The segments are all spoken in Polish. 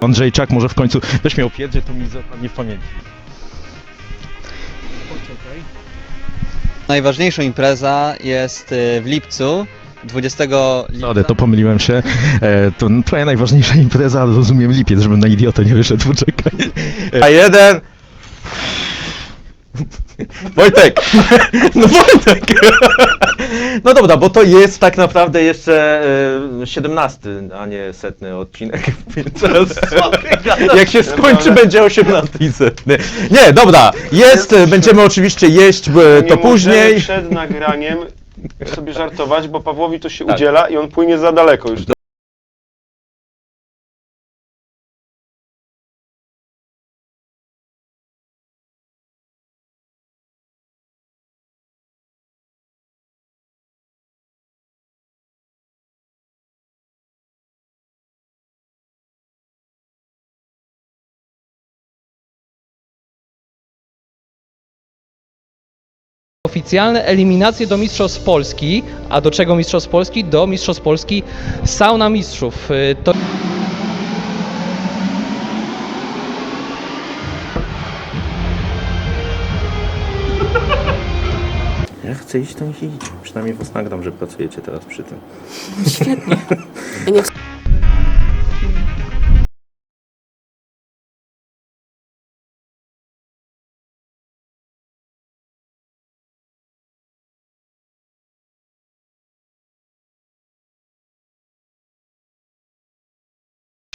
Andrzejczak może w końcu też miał piedzę, to mi zapadnie w pamięci. Najważniejsza impreza jest y, w lipcu, 20 lipca. Sorry, to pomyliłem się. E, to twoja najważniejsza impreza, ale rozumiem lipiec, żebym na idiotę nie wyszedł, poczekaj. A jeden! Wojtek! No Wojtek! No dobra, bo to jest tak naprawdę jeszcze e, 17, a nie setny odcinek, więc teraz jak się skończy będzie 18 i setny. Nie, dobra, jest, będziemy oczywiście jeść e, to później. przed nagraniem sobie żartować, bo Pawłowi to się udziela i on płynie za daleko już. Oficjalne eliminacje do Mistrzostw Polski. A do czego Mistrzostw Polski? Do Mistrzostw Polski Sauna Mistrzów. Y, To Jak chce iść, to niech idzie. Przynajmniej was nagram, że pracujecie teraz przy tym.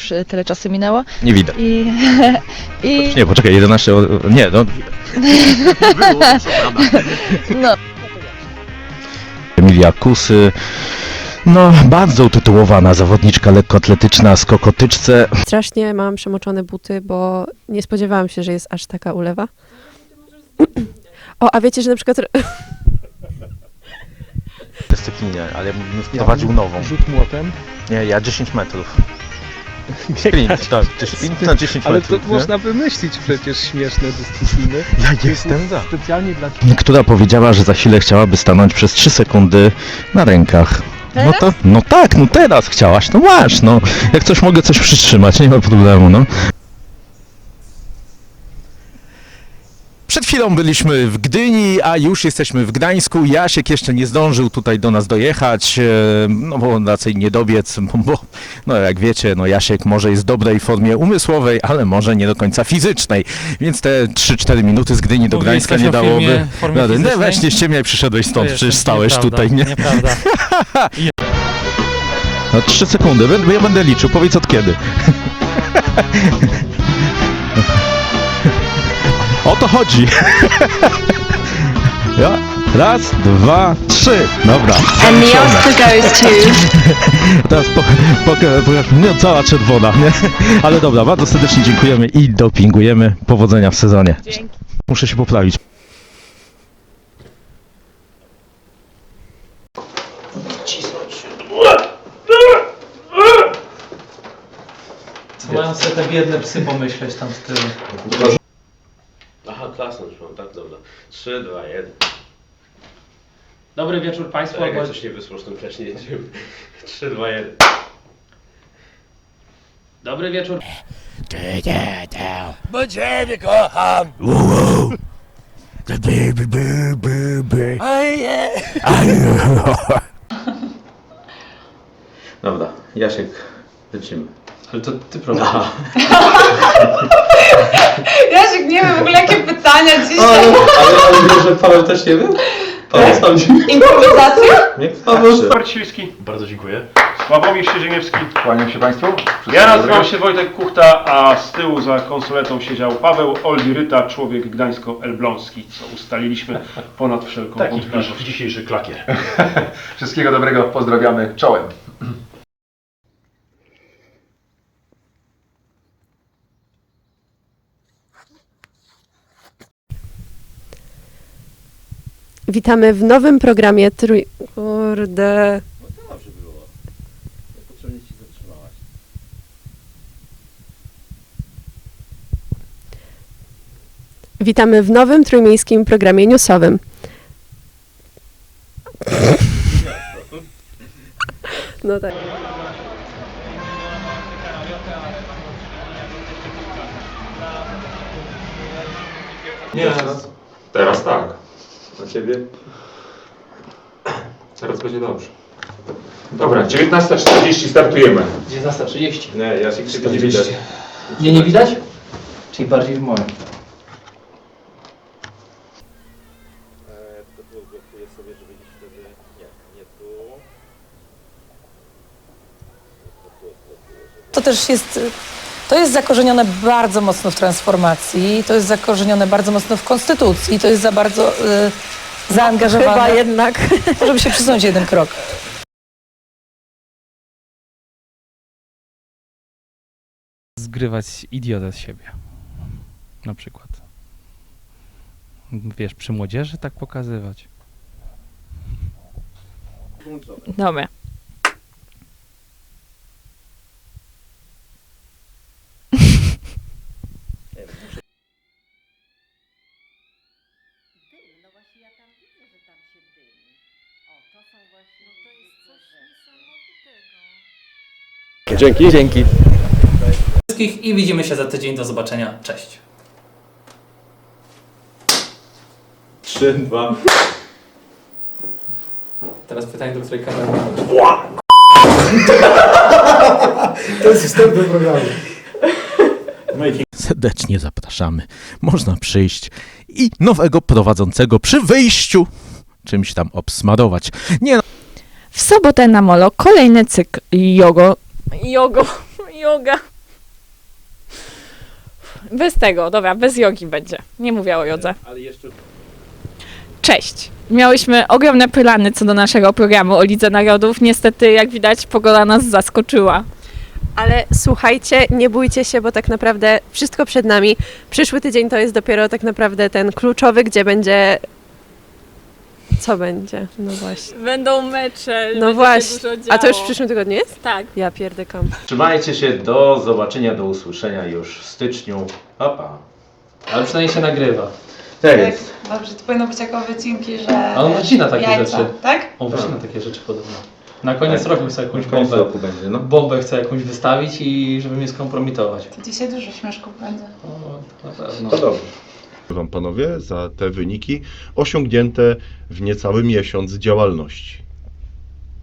już e, tyle czasu minęło Nie widać. i, i Nie, poczekaj, 11. o- Nie, no. no, Emilia Kusy. No, bardzo utytułowana zawodniczka lekkoatletyczna z kokotyczce. Strasznie mam przemoczone buty, bo nie spodziewałam się, że jest aż taka ulewa. O, a wiecie, że na przykład Dyscyplinie, ale bym wprowadził nową. Rzut młotem. Nie, ja 10 metrów. Sprint, tak, 10 na 10 Ale metrów. to nie? można wymyślić przecież śmieszne dyscypliny. Ja jestem za. Specjalnie dla Która powiedziała, że za chwilę chciałaby stanąć przez 3 sekundy na rękach. No to, no tak, no teraz chciałaś, no masz, no. Jak coś mogę coś przytrzymać, nie ma problemu, no. Przed chwilą byliśmy w Gdyni, a już jesteśmy w Gdańsku. Jasiek jeszcze nie zdążył tutaj do nas dojechać, e, no bo raczej nie dobiec, bo, no jak wiecie, no Jasiek może jest w dobrej formie umysłowej, ale może nie do końca fizycznej, więc te 3-4 minuty z Gdyni do Gdańska nie dałoby. rady. No właśnie ściemniaj, przyszedłeś stąd, przecież stałeś nieprawda, tutaj, nie? Nieprawda. No 3 sekundy, ja będę liczył, powiedz od kiedy. chodzi. Ja. Raz, dwa, trzy. Dobra. And the Oscar goes to Teraz po, po, po, no, cała czerwona, nie? Ale dobra, bardzo serdecznie dziękujemy i dopingujemy. Powodzenia w sezonie. Muszę się poprawić. Mają sobie te biedne psy pomyśleć tam z tyłu. Klasnąć mam, tak? Dobra. 3, 2, 1. Dobry wieczór Państwu. Jak albo- coś nie wyszło z tym klaśnięciem. 3, 2, 1. Dobry wieczór. Dobra, Jasiek, lecimy. Ale to ty prowadzisz. Jasiek, nie wiem w ogóle jakie pytania dzisiaj. Ale, ale wiesz, że Paweł też nie wiem? Paweł sam się Improwizacja? nie Paweł Sparciński, Bardzo dziękuję. Sławomir Siedzieniewski. Kłaniam się Państwu. Ja nazywam się Wojtek Kuchta, a z tyłu za konsoletą siedział Paweł Olgiryta, człowiek gdańsko-elbląski, co ustaliliśmy ponad wszelką wątpliwość. dzisiejszy klakier. Wszystkiego dobrego, pozdrawiamy czołem. Witamy w nowym programie Trój... Kurde... No dobrze było. Witamy w nowym trójmiejskim programie newsowym. No tak. Nie, teraz tak. A ciebie? Teraz będzie dobrze. Dobra, 19.40 startujemy. 19.30. Nie, ja się krzyku nie widać. Nie, nie widać? Czyli bardziej w moim. To też jest, to jest zakorzenione bardzo mocno w transformacji, to jest zakorzenione bardzo mocno w konstytucji, to jest za bardzo y, zaangażowane, Chyba jednak. żeby się przesunąć jeden krok. Zgrywać idiotę z siebie. Na przykład. Wiesz, przy młodzieży tak pokazywać. Dobra. Dzięki. Dzięki. Wszystkich i widzimy się za tydzień. Do zobaczenia. Cześć. 3, 2. Teraz pytanie, do której kamery. Serdecznie zapraszamy. Można przyjść i nowego prowadzącego przy wyjściu czymś tam obsmarować. Nie no, W sobotę na molo kolejny cykl jogo. Jogo. Yoga. Bez tego, dobra, bez jogi będzie. Nie mówię o jodze. Ale jeszcze Cześć. Miałyśmy ogromne plany co do naszego programu o Lidze Narodów. Niestety, jak widać, pogoda nas zaskoczyła. Ale słuchajcie, nie bójcie się, bo tak naprawdę wszystko przed nami. Przyszły tydzień to jest dopiero tak naprawdę ten kluczowy, gdzie będzie. Co będzie? No właśnie. Będą mecze. No właśnie. A to już w przyszłym tygodniu jest? Tak. Ja pierdykam. Trzymajcie się, do zobaczenia, do usłyszenia już w styczniu. Papa. Ale przynajmniej się nagrywa. Tak jest. Dobrze, to powinno być jako wycinki, że A on wycina takie jajca, rzeczy. tak? On wycina takie rzeczy podobno. Na koniec Tak. roku chce jakąś W końcu bombę. roku będzie, no. Bombę chce jakąś wystawić i żeby mnie skompromitować. To dzisiaj dużo śmieszków będzie. O, na pewno. To dobrze. Wam panowie za te wyniki osiągnięte w niecały miesiąc działalności.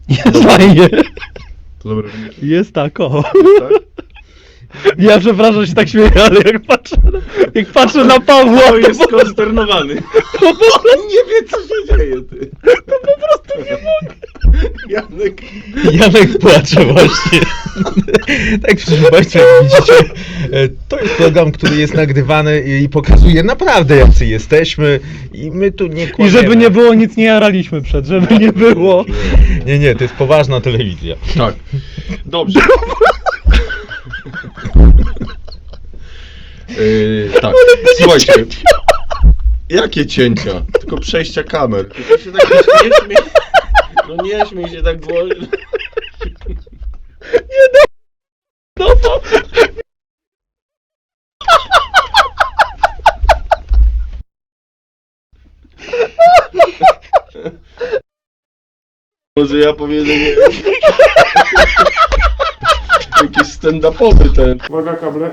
Jest fajnie. To dobre wyniki, Jest tak, o. tak? Ja przepraszam, że się tak śmieję, ale jak patrzę, jak patrzę na Pawła, To jest skonsternowany. nie wie co się dzieje, ty. To po prostu nie mogę. Janek, Janek płacze właśnie. tak, proszę Państwa, jak widzicie, e, to jest program, który jest nagrywany i pokazuje naprawdę, jacy jesteśmy i my tu nie I kłamiemy. żeby nie było, nic nie jaraliśmy przed, żeby nie było. Nie, nie, to jest poważna telewizja. tak. Dobrze. Yy, tak, słuchajcie. Jakie cięcia? Tylko przejścia kamer. Ty się tak nie śmiej. No nie śmiej się tak głośno. Może ja powiedzę nie... Jakiś stand-upowy ten. Uwaga, kable.